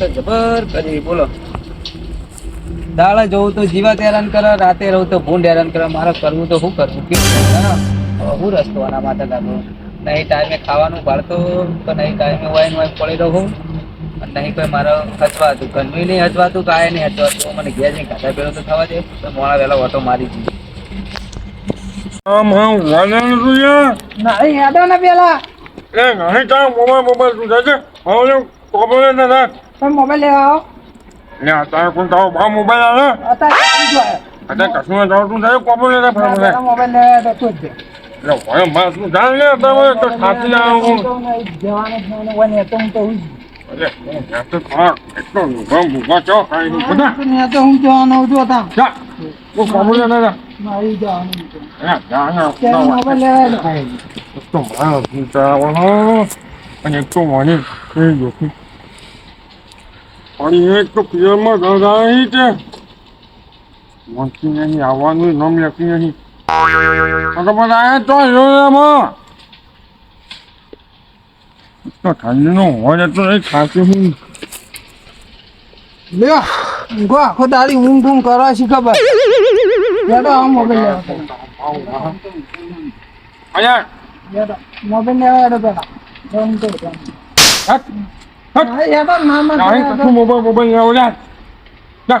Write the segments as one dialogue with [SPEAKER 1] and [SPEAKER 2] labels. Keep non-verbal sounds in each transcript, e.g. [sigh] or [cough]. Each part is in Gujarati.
[SPEAKER 1] તો જબર કરી બોલો. દાડા જોઉં તો જીવાત હેરાન કરે રાતે રહું તો ભૂંડ હેરાન કરે. મારે કરવું તો શું કરવું? કે હું રસ્તો આના માટે લાગુ? નહીં ટાઈમે ખાવાનું ભાળતો તો નહીં ટાઈમે વાઈન વાઈન પડી રહું. અને નહીં કોઈ મારે હચવાતું ઘરનું નહીં હચવાતું કાંઈ નહીં હચવાતું મને ઘેર જઈને ખાધા પેલો તો થવા દે. તો મોડા વહેલા ઓટો મારી જઈએ.
[SPEAKER 2] આમ હા તું
[SPEAKER 1] નહીં યાદો ને પેલા.
[SPEAKER 2] એ નહીં તાર મોબાઈલ મોબાઈલ શું થાય છે? હવે
[SPEAKER 1] તમે મોબાઈલ લેવા આવો.
[SPEAKER 2] ને અત્યારે કોણ તારો બા મોબાઈલ આવે? અત્યારે કશું ના તારો તું થાય કોપો ફરે
[SPEAKER 1] મોબાઈલ તો તું જ
[SPEAKER 2] માં જાણ લે તમે તો આવું
[SPEAKER 1] જવાનું તો હું તો હું
[SPEAKER 2] અરે હું તો ખા એટલો ઊભા ઊભા ચો કાંઈ નહીં બધા.
[SPEAKER 1] તો હું જવાનો જો તા
[SPEAKER 2] જા તું કોબલે ના
[SPEAKER 1] મારી જવાનું
[SPEAKER 2] એ જા ના
[SPEAKER 1] મોબાઈલ લેવા
[SPEAKER 2] તો મારા તું ચાવવાનો અને તો મને એ જોખી અને એક તો પિયરમાં ગંગાઈ છે. મોંચી નહીં આવવાનું નામ લખી નહીં. તો બધા આયા તો યોજનામાં તો ઠંડીનો હોય તો નહીં ખાતું હું
[SPEAKER 1] લ્યો ઊંઘો આખો દાડી ઊંઘ ઊંઘ કરવા શી ખબર? યાદો આ મોબાઈલ લેવા
[SPEAKER 2] અહીંયા.
[SPEAKER 1] યાદો મોબાઈલ લેવા યાદો
[SPEAKER 2] હટ.
[SPEAKER 1] યાદો ના
[SPEAKER 2] હોય જા જા.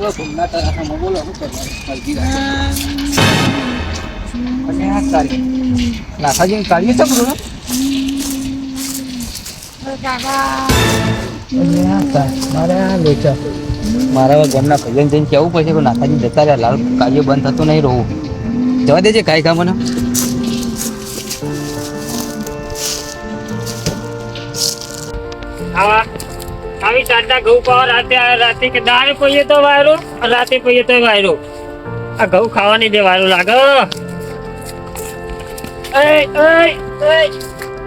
[SPEAKER 2] રોઈ જા જે તો હોય કે હવે ને બસ Tao kayo eh! Ah, wala ito. Kung ano sila.
[SPEAKER 1] હા ઊંઘવા તો નહીં જ દઉં તમારે હું આ બેઠો બેઠો કરું નાથાજી કાઢીએ તો બધું મારે ગામના ભાઈઓને જઈને કેવું પડશે કે નાથાજી જતા રહ્યા લાલ કાર્ય બંધ થતું નહીં રહું જવા દેજે કાંઈ કામ મને
[SPEAKER 3] આવી ટાટા ઘઉં પાવા રાતે રાતે કે દાળ પહીએ તો વાયરો રાતે પહીએ તો વાયરો. આ ઘઉં ખાવાની જે વાયરો લાગે. એય, એય, એય.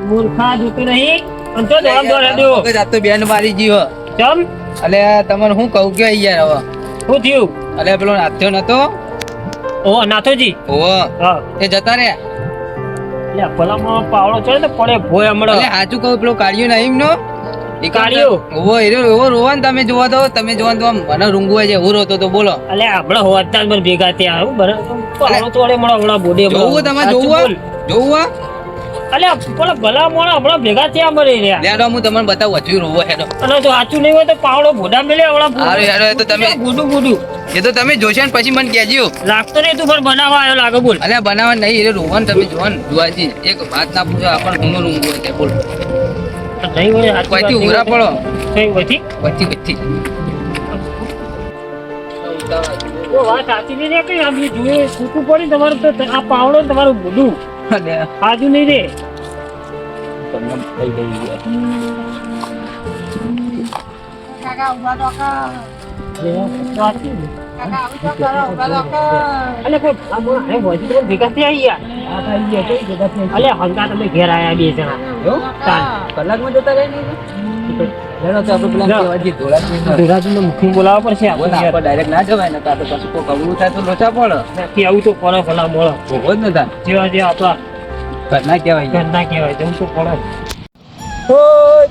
[SPEAKER 3] મૂર્ખા જોતું નહીં. અને તો દોડ દોડ હેડ્યો.
[SPEAKER 1] મગજ બેન મારી જીવ.
[SPEAKER 3] ચમ?
[SPEAKER 1] અલે તમને હું કહું કે યાર હવે
[SPEAKER 3] શું થયું?
[SPEAKER 1] અલે પેલો નાથ્યો નતો?
[SPEAKER 3] ઓ નાથોજી. હા.
[SPEAKER 1] એ જતા રહ્યા?
[SPEAKER 3] લે ભલામાં પાવડો ચડે તો પડે ભોય હમણાં.
[SPEAKER 1] સાચું કહું પેલો કાઢ્યો નહીં નો એ
[SPEAKER 3] કાળિયો?
[SPEAKER 1] ઓવો એરો તમે જોવા તો તમે જોવા તો મને રૂંગવા છે હું રોતો તો બોલો.
[SPEAKER 3] અલે હોવાતા જ ભેગા થયા હું બરાબર. તોડે હમણાં બોડે
[SPEAKER 1] જોવું તમે જોવું જોવું?
[SPEAKER 3] અલે પેલા ભલા મોણા હમણાં ભેગા થયા મરી રહ્યા.
[SPEAKER 1] લેડો હું તમને બતાવું હજુ રોવો હેડો.
[SPEAKER 3] અને જો સાચું નહીં હોય તો પાવડો ભોડા મેલે હમણાં
[SPEAKER 1] હારું હેડો એ તો તમે
[SPEAKER 3] ગુડું ગુડું.
[SPEAKER 1] એ તો તમે જોશો ને પછી મને કહેજો.
[SPEAKER 3] લાગતો નહીં તું પણ બનાવવા આવ્યો લાગે બોલ.
[SPEAKER 1] અલે બનાવવા નહીં એ રોવા ને તમે જોવાનું જોવાજી. એક વાત ના પૂછો આપણ હું રૂંગવો છે બોલ.
[SPEAKER 3] નહીં હોય
[SPEAKER 1] ઉરા પડો.
[SPEAKER 3] કઈ?
[SPEAKER 1] વચ્ચે વચ્ચે.
[SPEAKER 3] તો વાત સાચી નહીં રે કઈ આમ જોઈએ છૂટું પડી તમારું તો આ પાવડો ને તમારું ગુડું
[SPEAKER 1] અને
[SPEAKER 3] નહીં રે.
[SPEAKER 1] તમને થઈ ગઈ ગયા.
[SPEAKER 3] અલે કોઈ ભેગા થયા યાર અલે હંગા તમે ઘેર આયા બે જણા.
[SPEAKER 1] એવું? કલાકમાં જતા રહે નહીં
[SPEAKER 3] મુખી બોલાવવા પડશે
[SPEAKER 1] ડાયરેક્ટ ના જવાય ને કાં તો પછી કોઈ અવળું થાય તો લોચા પડે
[SPEAKER 3] કે આવું તો પડે ભલા મળે
[SPEAKER 1] ભોગવો જ ન થાય.
[SPEAKER 3] જેવા જે આપણા
[SPEAKER 1] ઘરના કહેવાય
[SPEAKER 3] ઘરના કહેવાય જવું તો પડે.
[SPEAKER 1] ઓ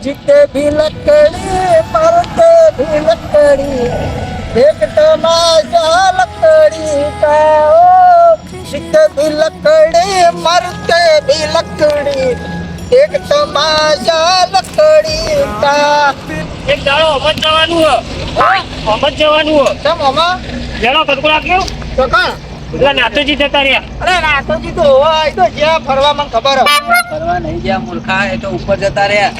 [SPEAKER 1] જીતે ભી લકડી પરતે ભી લકડી એક તમાશા લકડી કા ઓ ભી લકડી મરતે ભી લકડી.
[SPEAKER 4] એક તમાશા લકડી
[SPEAKER 3] એક દાડો અમત જવાનું હો. અમત જવાનું હો.
[SPEAKER 4] ચમ અમા
[SPEAKER 3] લેણો કટકો રાખ્યો?
[SPEAKER 4] તો કાં
[SPEAKER 3] પેલા નાતોજી જતા રહ્યા.
[SPEAKER 4] અરે નાતોજી તો હોય તો જ્યાં ફરવા મને ખબર હે
[SPEAKER 1] ફરવા નહીં ગયા મૂર્ખા એ તો ઉપર જતા રહ્યા.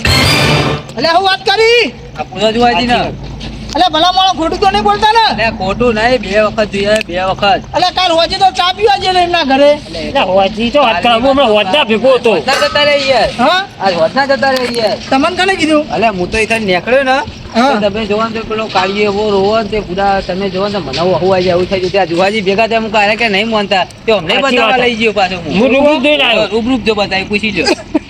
[SPEAKER 4] એટલે હું વાત કરી?
[SPEAKER 1] આ પૂરો જોવાજી ને?
[SPEAKER 4] એટલે ભલા માણો ખોટું તો નહીં બોલતા ને?
[SPEAKER 1] અલે ખોટું નહીં બે વખત જોઈએ બે વખત.
[SPEAKER 4] અલે કાલ હોજી તો ચા પીવા જઈએ એમના ઘરે.
[SPEAKER 3] એટલે હોવાજી તો વાત કરવા હું હમણાં હોજના ભેગો હતો.
[SPEAKER 1] હોજના જતા રહે યાર
[SPEAKER 4] હા?
[SPEAKER 1] આજ હોજના જતા રહે યાર
[SPEAKER 4] તમને કને કીધું?
[SPEAKER 1] અલે હું તો ઇથન નીકળ્યો ને તમે જોવા તો પેલો કાળીએ એવો રોવો તે પૂરા તમે જોવો ને તો મને હવું આવી જાય એવું થઈ ગયું ત્યાં જુવાજી ભેગા થયા હું કારે કે નહીં માનતા? તો અમને બતાવવા લઈ ગયો પાછો. હું
[SPEAKER 3] રૂબરૂપ જોઈને આવ્યો.
[SPEAKER 1] રૂબરૂપ જો બતાવી પૂછી લો [laughs]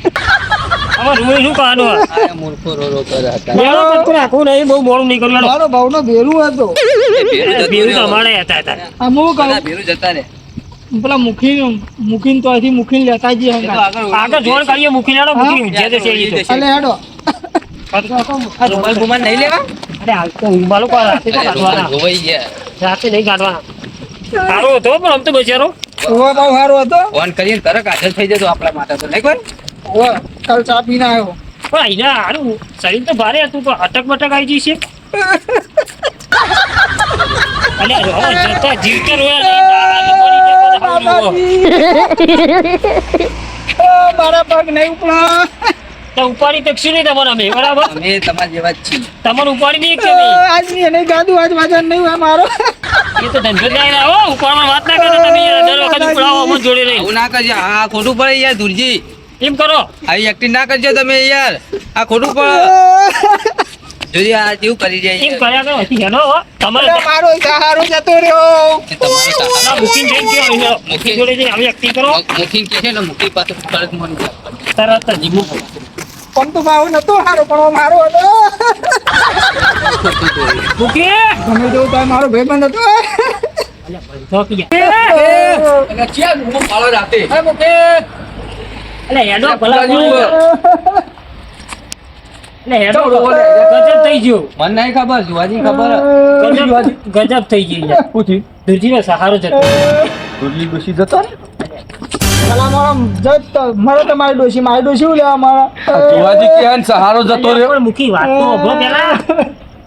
[SPEAKER 3] આમાં રૂઈ શું કહેવાનું
[SPEAKER 1] આ મૂર્ખો રો રો કરે હતા.
[SPEAKER 3] લેણો કટકો રાખવું નહીં બહુ મોડું નહીં
[SPEAKER 4] મારો ભાવનો ભેરું હતો.
[SPEAKER 1] ભેરું
[SPEAKER 3] તો અમારે હતા હતા.
[SPEAKER 4] આ કહું?
[SPEAKER 1] ભેરું જતા રહે.
[SPEAKER 4] પેલા મુખી મુખીને તો અહીંથી મુખીને લેતા જઈએ
[SPEAKER 1] એ તો
[SPEAKER 4] હંગાત.
[SPEAKER 1] આગળ
[SPEAKER 3] આગળ કરીએ મૂકી લેણો મૂકી ઊંઝે જશે એ તો.
[SPEAKER 4] એટલે હેડો.
[SPEAKER 1] રૂમાલ બુમાલ નહીં લેવા?
[SPEAKER 3] અરે હાલ તો ઊંઘવાનું કોઈ રાતે કાઢવાના.
[SPEAKER 1] ધોવાઈ ગયા.
[SPEAKER 3] રાતે નહીં કાઢવાના. સારો હતો પણ આમ તો બચારો.
[SPEAKER 4] ઓવા બહુ સારો હતો.
[SPEAKER 1] ફોન કરીને તરત હાજર થઈ જતો આપણા માટે તો નહીં કોઈ
[SPEAKER 4] કાલ ચા પીને આવ્યો.
[SPEAKER 3] પણ અહીંયા હારું શરીર તો ભારે હતું પણ અટક બટક આવી જશે અને જતા
[SPEAKER 4] જીવતર મારા પગ નહીં ઉપડા
[SPEAKER 3] તો ઉપાડી તકશું નહીં તમારે અમે બરાબર?
[SPEAKER 1] અમે તમારા જેવા જ છીએ.
[SPEAKER 3] તમારે ઉપાડી નહીં કે નહીં?
[SPEAKER 4] આજ નહીં એને ગાધું આજ વાજન નહીં હોય મારો.
[SPEAKER 3] એ તો ધંધો જ નહીં આવો ઉપાડમાં વાત ના કરો તમે દર વખત ઉપડાવો અમર જોડે રહી
[SPEAKER 1] ના કરજો આ ખોટું પડે યાર ધુરજી
[SPEAKER 3] એમ કરો.
[SPEAKER 1] આવી એક્ટિંગ ના કરજો તમે યાર. આ ખોટું પણ જોજી આ કેવું કરી જાય
[SPEAKER 3] એમ કર્યા કરો હેલો હો. તમારે
[SPEAKER 4] મારો સહારો જતો રહ્યો.
[SPEAKER 1] એ તમારો સહારો.
[SPEAKER 3] બુકિંગ થઈ ગયો મુખી જોડે જઈને આવી એક્ટિંગ કરો.
[SPEAKER 1] મુખ- મુખી કે છે ને મુખી પાસે ફરજ મળી
[SPEAKER 3] તરત જ. જીમું
[SPEAKER 4] પણ તો ભાવ નતો હારો પણ મારો હતો.
[SPEAKER 3] મુખી
[SPEAKER 4] તમે જો તો મારો ભાઈબંધ હતો.
[SPEAKER 3] તો કે
[SPEAKER 1] એટલે ક્યાં ગુમો પાડો રાતે?
[SPEAKER 3] ભલા
[SPEAKER 1] બાજુ.
[SPEAKER 3] એટલે હેડો
[SPEAKER 1] ચાલો, બોલે.
[SPEAKER 3] ગજબ થઈ ગયો
[SPEAKER 1] મને નહીં ખબર જુવાજી ખબર
[SPEAKER 3] ગજબ ગજબ થઈ ગઈ યાર દુરજીનો સહારો જતો
[SPEAKER 4] મારો જજ તો મારો ડોશી મારી ડોશી હું લેવા મારા
[SPEAKER 1] સહારો
[SPEAKER 3] પણ મુખી વાત તો અભરો પેલા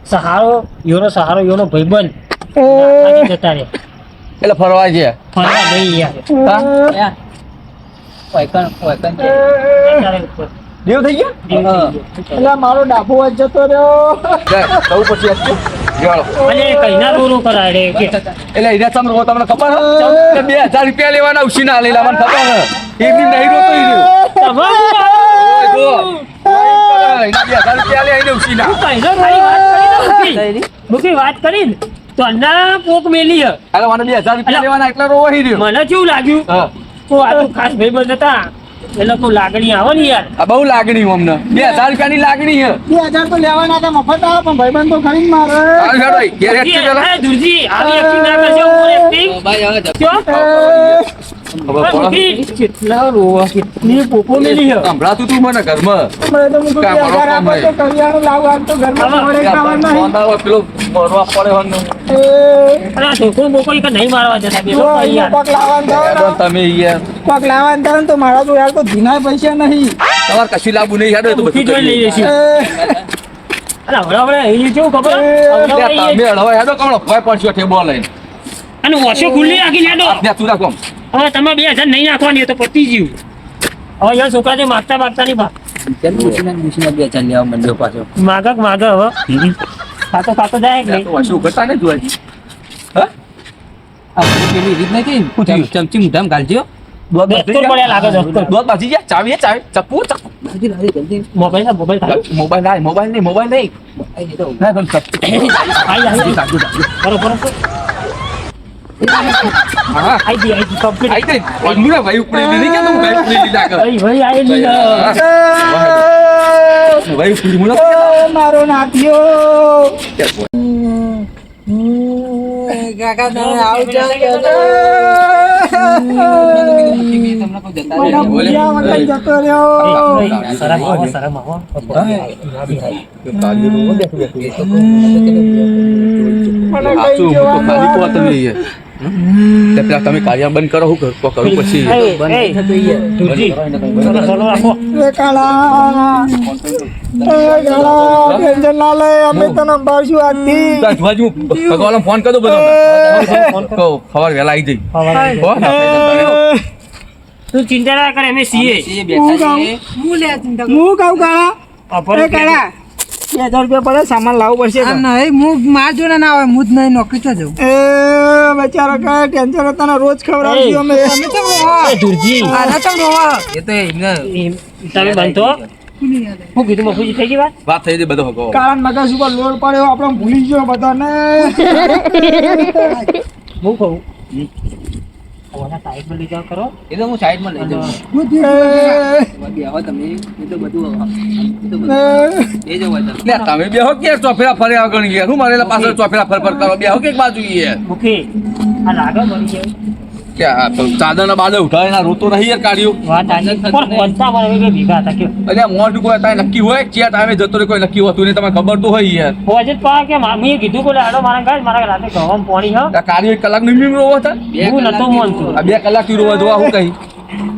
[SPEAKER 3] સહારો યોનો સહારો યોનો ભાઈબંધ જતા રે
[SPEAKER 1] એટલે ફરવા ગયા
[SPEAKER 3] ફરવા નહીં યાર
[SPEAKER 1] ઓયકણ છે. દેવ થઈ ગયા.
[SPEAKER 4] એટલે મારો ડાબો જ જતો રહ્યો.
[SPEAKER 5] સૌ પછી ખબર બે હજાર રૂપિયા લેવાના ઉછીના લેલા મને ખબર હે. એમની નહીં રોતો ઈ રહ્યો.
[SPEAKER 3] તમારું
[SPEAKER 5] ઓય જો. એના બે હજાર રૂપિયા ઉછીના.
[SPEAKER 3] કઈનો વાત કરી વાત ને. તો અન્ના પોક મેલી હે
[SPEAKER 5] મને બે હજાર રૂપિયા લેવાના એટલે રોવા ઈ
[SPEAKER 3] મને કેવું લાગ્યું? તો આ તો ખાસ ભાઈબંધ હતા. એટલે તો લાગણી આવે ને યાર.
[SPEAKER 5] આ બહુ લાગણી અમને. બે હજાર રૂપિયાની લાગણી હે
[SPEAKER 4] બે હજાર તો લેવાના હતા મફત આવે પણ ભાઈબંધ તો ખરી જ મારે.
[SPEAKER 5] હાલ હેડો ઈ. ઘેર હેડજો પેલા.
[SPEAKER 3] દુરજી આવી એક્ટિંગ ના કરજો એક્ટિંગ
[SPEAKER 1] ભાઈ હવે જપ-
[SPEAKER 3] ક્યો
[SPEAKER 5] ખબર
[SPEAKER 3] કેટલા રોવા કેટલી પોપો મેલી હે
[SPEAKER 5] સંભળાતું તું મને ઘરમાં.
[SPEAKER 4] મને તો મૂકું બે
[SPEAKER 5] કામ
[SPEAKER 4] હજાર આપો તો કરિયાણું લાવું તો ઘરમાં મળે ખાવા
[SPEAKER 5] પેલો મરવા પડે હે ને.
[SPEAKER 4] એ,
[SPEAKER 3] અરે આ ઢોકો બોકો કે નહીં મારવા જતા બે?
[SPEAKER 4] જો
[SPEAKER 3] લોકો
[SPEAKER 4] અહીંનો
[SPEAKER 3] યાર.
[SPEAKER 4] કોક લાવવાનું
[SPEAKER 5] તમે યાર.
[SPEAKER 4] તો મારા જોડે તો ધીના પૈસા નહીં.
[SPEAKER 5] તમારે કશું લાવવું નહીં હેડો એ તો બધું
[SPEAKER 3] જોઈ લઈ
[SPEAKER 5] કરીએ.
[SPEAKER 4] એ,
[SPEAKER 3] અરે હમણાં હમણાં કેવું ખબર?
[SPEAKER 4] એ,
[SPEAKER 5] તમે
[SPEAKER 3] અહીં-
[SPEAKER 5] હેડો કમળો. ભય પડશો ઠેબો લઈને.
[SPEAKER 3] અને ઓછો ખુલ્લી રાખી લેડો
[SPEAKER 5] તું રાખો
[SPEAKER 3] હવે તમે બે હજાર નહીં નાખવાની તો પતી ગયું. હવે યાર છોકરા જે માગતા માગતા નહીં માગક માગ હવે. ખાતો ખાતો જાય. મોબાઈલ ના મોબાઈલ
[SPEAKER 5] નહીં મોબાઈલ નહીં. મોબાઈલ નહીં [coughs]
[SPEAKER 1] આઈ
[SPEAKER 5] ચપ્પુ
[SPEAKER 3] આઈ દી કમ્પ્લીટ
[SPEAKER 5] આઈ દે મુને ભાઈ ઉપડી લીધી કે તું ભાઈ ઉપડી લીધા કર
[SPEAKER 3] ભાઈ ભાઈ આઈ દી
[SPEAKER 5] ભાઈ ઉપડી મુને
[SPEAKER 4] મારો
[SPEAKER 1] કાકા તમે
[SPEAKER 4] આવજો મને કઈ જવાનું
[SPEAKER 5] પેલા તમે કાર્ય બંધ કરો હું કરું કરું પછી. ભગવાન ફોન કરો બધો ખબર વેલા આવી જઈ.
[SPEAKER 3] તું ચિંતા ના કરે અમે
[SPEAKER 1] સીએ.
[SPEAKER 4] હું કહું કાળા?
[SPEAKER 3] અપરે
[SPEAKER 4] કાળા. બે હજાર રૂપિયા પડે સામાન લાવવું પડશે
[SPEAKER 6] નહીં હું માર જોડે ના આવે હું જ નહીં નોકરી તો જઉં.
[SPEAKER 4] એ બેચારા કઈ ટેન્શન તને રોજ ખબર અમે.
[SPEAKER 6] તમે તો રોવા.
[SPEAKER 3] એ ધૂળજી,
[SPEAKER 6] આના તો રોવા.
[SPEAKER 1] એ તો એમને
[SPEAKER 3] તમે બંધો હું કીધું મફુજી થઈ ગઈ વાત?
[SPEAKER 5] વાત થઈ ગઈ બધો હકો.
[SPEAKER 4] કારણ મગજ ઉપર લોડ પડ્યો આપણે ભૂલી ગયો બધાને.
[SPEAKER 3] હું કહું. ઓલા સાઈડમાં લઈ જાવ કરો.
[SPEAKER 1] એ તો હું સાઈડમાં લઈ જાઉં. બેહો તમે. એ તો બધું એ તો બધું.
[SPEAKER 5] તમે. બેહો કે ચોફેરા ફરે આગળ ગયા? હું મારેલા પાછળ ચોફેરા ફર ફર કરો? બેહો કે એક બાજુ યાર
[SPEAKER 3] મુખી આ લાગે મળી જાય
[SPEAKER 5] કે આ તો ચાદરના બાદે ઉઠાવે ના રોતો નહીં યાર કાઢ્યો
[SPEAKER 3] વાત આજે પણ પંચા મારે બે ભેગા હતા કે
[SPEAKER 5] અલ્યા મોઢ કોઈ તારે નક્કી હોય ચિયા ટાઈમે જતો રહે કોઈ નક્કી હોતું નહીં તમને ખબર તો હોય યાર
[SPEAKER 3] હોજે જ પા કે મેં કીધું કે આડો મારા ઘર મારા રાતે ગવામાં પાણી હ
[SPEAKER 5] આ કાર્ય એક કલાકની રોવો હતા
[SPEAKER 1] બે
[SPEAKER 3] હું નતો
[SPEAKER 1] કલાકની
[SPEAKER 5] આ બે કલાકથી રોવા જોવા હું કહી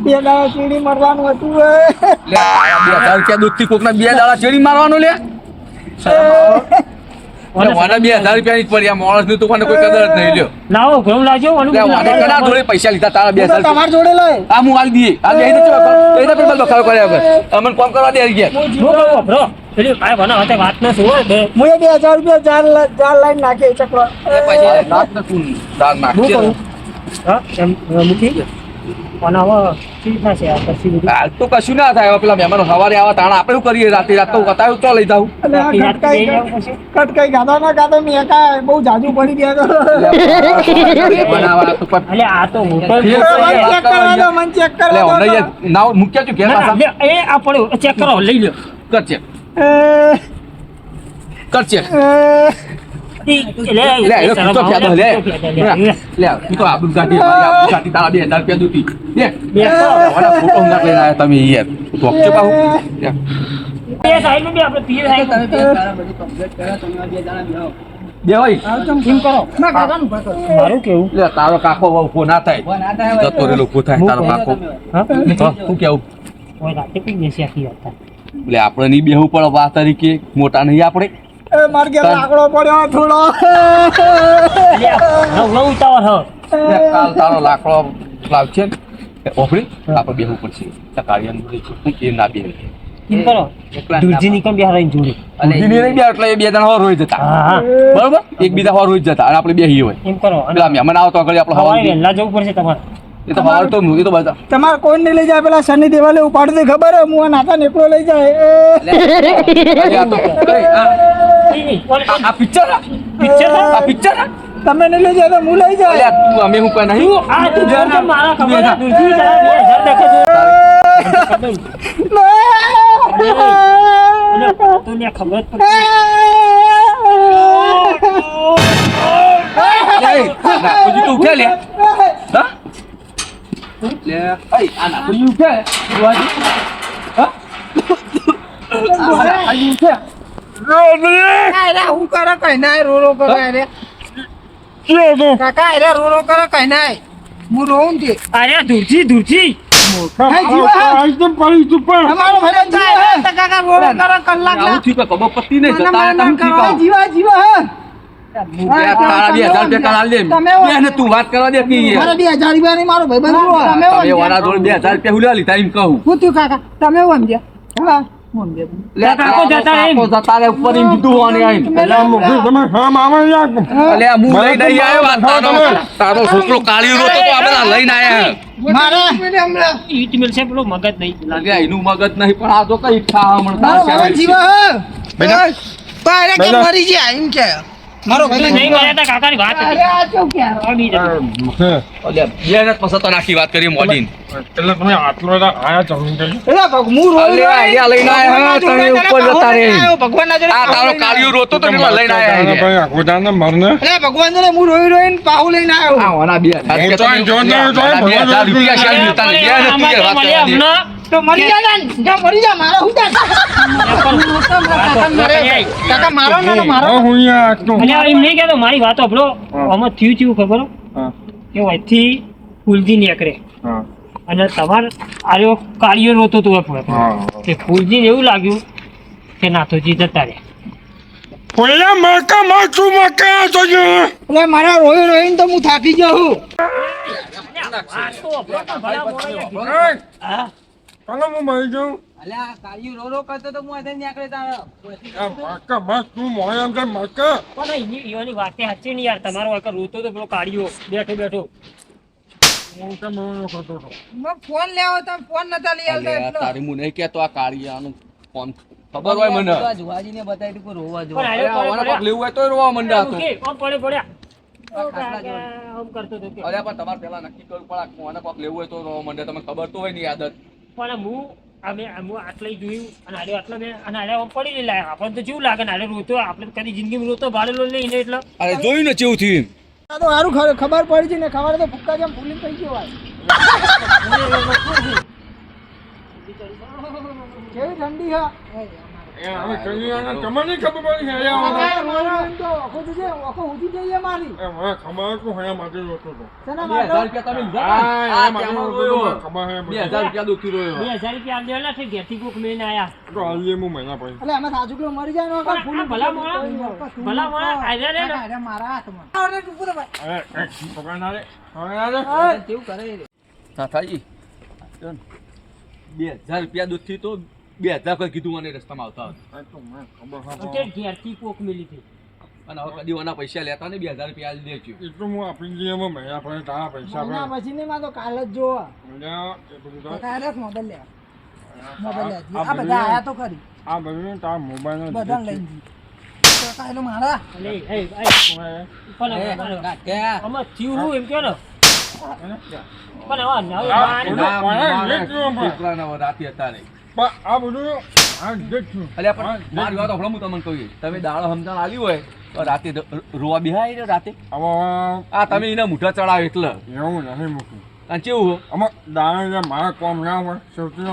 [SPEAKER 4] બે દાડા ચીડી મારવાનું હતું એ.
[SPEAKER 5] લે આ બે દૂધથી કોકના બે દાડા ચેડી મારવાનું લે લે, બે હજાર રૂપિયા ની પડી. આ માણસની તો કોઈ કદર જ નહીં લ્યો.
[SPEAKER 3] લાવો ઘઉં લાવજો ઓલું
[SPEAKER 5] લે
[SPEAKER 3] બધું
[SPEAKER 5] મને કના જોડે પૈસા લીધા તારા બે હજાર
[SPEAKER 4] તમાર જોડે લઈ.
[SPEAKER 5] આ હું હાલ દઈએ. આ બે એને પણ બખાડો કર્યા વગર. અમને કોમ કરવા દે ગયા.
[SPEAKER 3] બ્રો પેલી ભાઈ બના હતા વાત ન શું બે.
[SPEAKER 4] હું એ બે હજાર રૂપિયા ચાર ચાર લાઈન નાખે
[SPEAKER 5] ને
[SPEAKER 3] હા એમ અ, મુખી અને હવે શું થશે આ પછી
[SPEAKER 5] હાલ તો કશું ના થાય પેલા મહેમાનો સવારે આવા તાણા આપણે શું કરીએ? રાતે રાત તો બતાવ્યું તો લઈ જાઉં.
[SPEAKER 4] કટકાઈ ગાધા ના ગાધા મેં કાંઈ બહુ જાજુ પડી ગયા તો.
[SPEAKER 5] બનાવવા તો પણ
[SPEAKER 3] અલે આ તો હોટલ
[SPEAKER 5] ફેર
[SPEAKER 3] છે.
[SPEAKER 5] તો
[SPEAKER 4] મને ચેક
[SPEAKER 3] કરો લઈ લો
[SPEAKER 5] કર ચેક તારા કાકો ઊભો ના થાય. જતો રેલો ઊભો થાય તારો કાકો. શું કેવું?
[SPEAKER 3] ઓય રાતે કોઈ બેસી આખી વાત
[SPEAKER 5] એટલે આપણે નહીં બેહવું પડે વાત તરીકે મોટા નહીં આપણે.
[SPEAKER 4] એ માર ઘેર લાકડો પડ્યો થોડો.
[SPEAKER 3] હવે ઉતાવળ હ
[SPEAKER 5] કાલ તારો લાકડો લાવશે ને એ ઓફરી આપણે બેહવું પડશે. કાર્યનું કે ના બેહે.
[SPEAKER 3] એમ કરો. દુરજી નીકળ બે જોડે?
[SPEAKER 1] અને
[SPEAKER 5] નહીં એટલે એ બે જણા જતા. બરોબર? એક બીજા વાર હોય જતા અને આપણે બેહી હોય.
[SPEAKER 3] એમ કરો.
[SPEAKER 5] પેલા મહેમાન આવતો આગળ આપણે હવા
[SPEAKER 3] વહેલા જવું પડશે તમારે.
[SPEAKER 5] એ તો હવાર તો એ તો બધા.
[SPEAKER 4] તમારે કોઈ નહીં લઈ જાય? પેલા શનિ દેવાલે ઉપાડી દે ખબર હું? આ નાતા નીકળો લઈ જાય. [laughs] એ,
[SPEAKER 5] આ પિક્ચર
[SPEAKER 3] પિક્ચર
[SPEAKER 5] આ પિક્ચર
[SPEAKER 4] તમે લઈ જાય હું લઈ જાય
[SPEAKER 5] તું અમે હું કઈ નહીં.
[SPEAKER 3] આ તું મારા ખબર
[SPEAKER 5] બેઠા.
[SPEAKER 3] છે, દુરજી તારા બે હજાર દેખે છે. અલે, ખબર જ પડતી.
[SPEAKER 5] એ, નાખોજી તું ઉઠે લે. હા? લે અઈ, આ નાખોજી ઉઠે હા? આ ઉઠે.
[SPEAKER 6] કાકા હું કરે કઈ નાય રો રો કરે એરે કાકા એરે રો રો કરે કઈ નાય હું રોઉં ને
[SPEAKER 3] અરે
[SPEAKER 6] રો રો ના. તમે સમજ્યા
[SPEAKER 5] તારો છોકરો કાળી રોતો તો આપણે લઈને આયા.
[SPEAKER 4] મારા?
[SPEAKER 3] ઈટ મિલશે પેલો મગજ નહીં
[SPEAKER 5] લાગે. એનું મગજ નહીં પણ આ તો કઈ ખા
[SPEAKER 4] મારો જીવા હે?
[SPEAKER 2] બેટા.
[SPEAKER 6] તો એરે કે મરી ગયા એમ કે.
[SPEAKER 4] મારો ભાઈ
[SPEAKER 3] નહીં કર્યા તા કાકાની વાત
[SPEAKER 6] અરે આ શું ક્યાં?
[SPEAKER 3] આવી જાય.
[SPEAKER 5] બે ને પછી તો નાખી વાત કરી મોડીન.
[SPEAKER 2] એટલે તમે આટલો આયા જમીન કરી
[SPEAKER 4] હું રોઈ
[SPEAKER 5] અલે લઈને આયા તમે ઉપર જતા રહે.
[SPEAKER 4] ભગવાન ના
[SPEAKER 5] આ તારો કાળિયો રોતો તો એટલે લઈને આયા
[SPEAKER 2] ભાઈ આખો દાને મરને?
[SPEAKER 4] અરે ભગવાન જોડે હું રોઈ રોઈને પાહુ લઈને આવ્યો
[SPEAKER 5] આ વાના બે
[SPEAKER 2] તો અહીં જોઈને આવ્યો છું,
[SPEAKER 5] વાના બે હજાર રૂપિયા શાલ મિલતા નહીં. બે ને તું
[SPEAKER 3] આમાં
[SPEAKER 5] યાર વાત
[SPEAKER 3] તો.
[SPEAKER 4] તો મરી જા ને. મરી જા મારા હું કાકા મારો ના મારો.
[SPEAKER 2] હું અહીંયા
[SPEAKER 3] એમ નહીં કહેતો મારી વાત સાંભળો. આમાં થયું થયું ખબર. કે વચ્ચે ફૂલજી નીકળે. અને તમાર આર્યો કાળિયો રોતો તો
[SPEAKER 2] હા
[SPEAKER 3] કે ફૂલજીને એવું લાગ્યું કે નાથોજી જતા રહે
[SPEAKER 2] ઓલા મકા માચું મકા તો જો.
[SPEAKER 6] એટલે મારા રોઈ રોઈને તો હું થાકી ગયો છું
[SPEAKER 3] હું
[SPEAKER 2] મરી જાઉં?
[SPEAKER 1] અલ્યા કાળિયું રો રો કરતો તો હું આજે નીકળે તારે.
[SPEAKER 2] આ મકા માચું મોય એમ કે
[SPEAKER 3] પણ એની ઈવાની વાતે સાચી નહીં યાર. તમારો રોતો તો પેલો કાળિયો બેઠો બેઠો.
[SPEAKER 2] હું કેમ એવો કરતો હતો.
[SPEAKER 6] મેં ફોન લેવો ફોન નતા લઈ આવતા એટલો.
[SPEAKER 5] તારી મુ નહીં કેતો આ કાળિયાનું ફોન. ખબર હોય મને?
[SPEAKER 1] જુવાજીને બતાવી તું રોવા જો
[SPEAKER 3] પણ
[SPEAKER 5] લેવું હોય તો રોવા મંડા હતો
[SPEAKER 3] પડે પડ્યા.
[SPEAKER 5] અરે પણ તમારે પેલા નક્કી કરવું પડે કોને કોક લેવું હોય તો રોવા મંડે તમે ખબર તો હોયની આદત
[SPEAKER 3] પણ હું અમે હું આટલે જોયું અને આડે આટલો મેં અને આડે પડી લેલા આપણને તો જેવું લાગે ને આડે રોતો આપણે તો કદી જિંદગીમાં રોતો ભાડેલો નહીં ને એટલે.
[SPEAKER 5] અરે જોયું ને જેવું થયું
[SPEAKER 6] આ તો સારું ખબર ખબર પડી છે ને ખબર તો ફૂક્કા જેમ ફૂલી થઈ ગયો ભાઈ [laughs] કેવી ઠંડી હા.
[SPEAKER 2] તમને ખબર પડી
[SPEAKER 5] બે હજાર રૂપિયા
[SPEAKER 3] લઈને આયા.
[SPEAKER 2] તો
[SPEAKER 6] એટલે
[SPEAKER 5] જો બે હજાર કોઈ કીધું મને રસ્તામાં આવતા હતા.
[SPEAKER 2] આ તો મને ખબર હા
[SPEAKER 3] તે ઘેરથી કોક મિલી હતી.
[SPEAKER 5] અને હવે કદી ઓના પૈસા લેતા ને બે હજાર રૂપિયા આલી દેજો.
[SPEAKER 2] એ તો હું આપી દઈએ એમાં મહિના પછી તારા પૈસા
[SPEAKER 6] ના
[SPEAKER 2] આપણે
[SPEAKER 6] પછી નહીં માં તો કાલ જ જોવા.
[SPEAKER 2] મજા એ બધું તો.
[SPEAKER 6] કાલે જ મોબાઈલ લેવા. મોબાઈલ લેવા.
[SPEAKER 2] આ
[SPEAKER 6] બધા આયા તો ખરી.
[SPEAKER 2] આ બધું તારા મોબાઈલ
[SPEAKER 6] બધા. લઈને જઈ તો કાલે મારા.
[SPEAKER 3] એટલે એ એ પણ
[SPEAKER 1] કાઢ્યા
[SPEAKER 3] આમાં થયું હું એમ કે ને. પણ હવે નવી
[SPEAKER 5] વરાતી હતા રે.
[SPEAKER 2] પણ આ બધું
[SPEAKER 5] હું તમને કહું. તમે દાળ સમજણ આવી હોય તો રાતે રોવા બિહાય રાતે? આ તમે એના મૂઠા ચડાવ એટલે.
[SPEAKER 2] એવું નથી મૂકું
[SPEAKER 5] અને કેવું?
[SPEAKER 2] આમાં દાણા મારા કોમ ના હોય સૌથી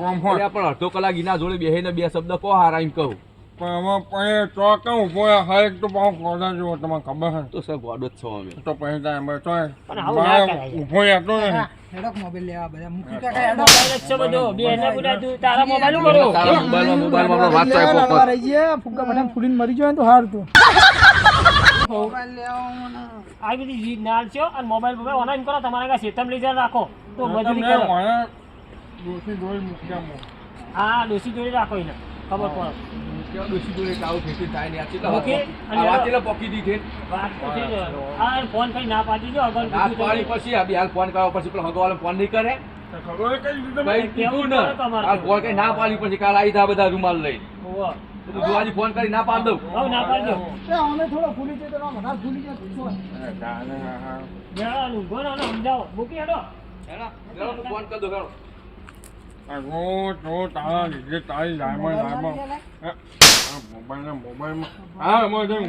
[SPEAKER 2] કોમ હોય.
[SPEAKER 5] પણ અડધો કલાક એના જોડે બેહીને બે શબ્દ કહો હારા એમ કહું.
[SPEAKER 2] પણ આમાં પછી ચોક ઊભો હરેક તો બહુ ગોડા જેવો તમને ખબર છે
[SPEAKER 5] તો સર ગોડો જ છો અમે.
[SPEAKER 2] તો પછી ત્યાં એમ તો
[SPEAKER 3] ના કરાય.
[SPEAKER 2] ઊભો
[SPEAKER 6] હેડોક મોબાઈલ લેવા બધા. મૂકી કાકા હેડોક
[SPEAKER 3] મોબાઈલ જ છે બધો. બે એને બધા તું તારા મોબાઈલ કરો
[SPEAKER 5] તારા મોબાઈલમાં મોબાઈલમાં આપણો વાત
[SPEAKER 6] લેવા
[SPEAKER 5] પોપટ.
[SPEAKER 6] રહી ગયા ફુગ્ગા બધા ફૂલીને મરી જાય ને તો હાર તું. મોબાઈલ લેવા
[SPEAKER 3] આ બધી જીદ ના છે અને મોબાઈલ મોબાઈલ ઓનલાઈન કરો તમારા કાંઈ સેતમ લઈ રાખો. તો
[SPEAKER 2] તમે
[SPEAKER 3] કરો.
[SPEAKER 2] દોષી જોઈ મૂક્યા
[SPEAKER 3] હા રાખો એને. ખબર પડે.
[SPEAKER 5] કેવા જોડે આવું થાય ને આ ચેટલા
[SPEAKER 3] ઓકે.
[SPEAKER 5] આ વાત ચેટલા પોકી દીધી.
[SPEAKER 3] વાત તો થઈ જ ફોન કરી ના પાડી દો અગર
[SPEAKER 5] પાડી પછી આ બી હાલ ફોન કરવા પછી પેલો હગવાળો ફોન નહીં કરે.
[SPEAKER 2] તો ખબર કઈ રીતે
[SPEAKER 5] ભાઈ કીધું ને.
[SPEAKER 3] પડે
[SPEAKER 5] પછી કાલ આવી જા બધા રૂમાલ લઈ
[SPEAKER 3] હોવે.
[SPEAKER 5] ફોન કરી ના પાડ દઉં.
[SPEAKER 3] હવે ના પાડી
[SPEAKER 6] દઉં અમે થોડો ભૂલી જતો ફૂલી જાય તો શું?
[SPEAKER 3] જણાનું ઊભો રહો ને સમજાવો. મૂકી હેડો.
[SPEAKER 5] હેડો ફોન કરી દઉં હેડો.
[SPEAKER 2] રોજ રોજ તારા લીધે તારી લાઈમાં લાઈમાં મોબાઈલ મોબાઈલમાં. હા એમાં જઈને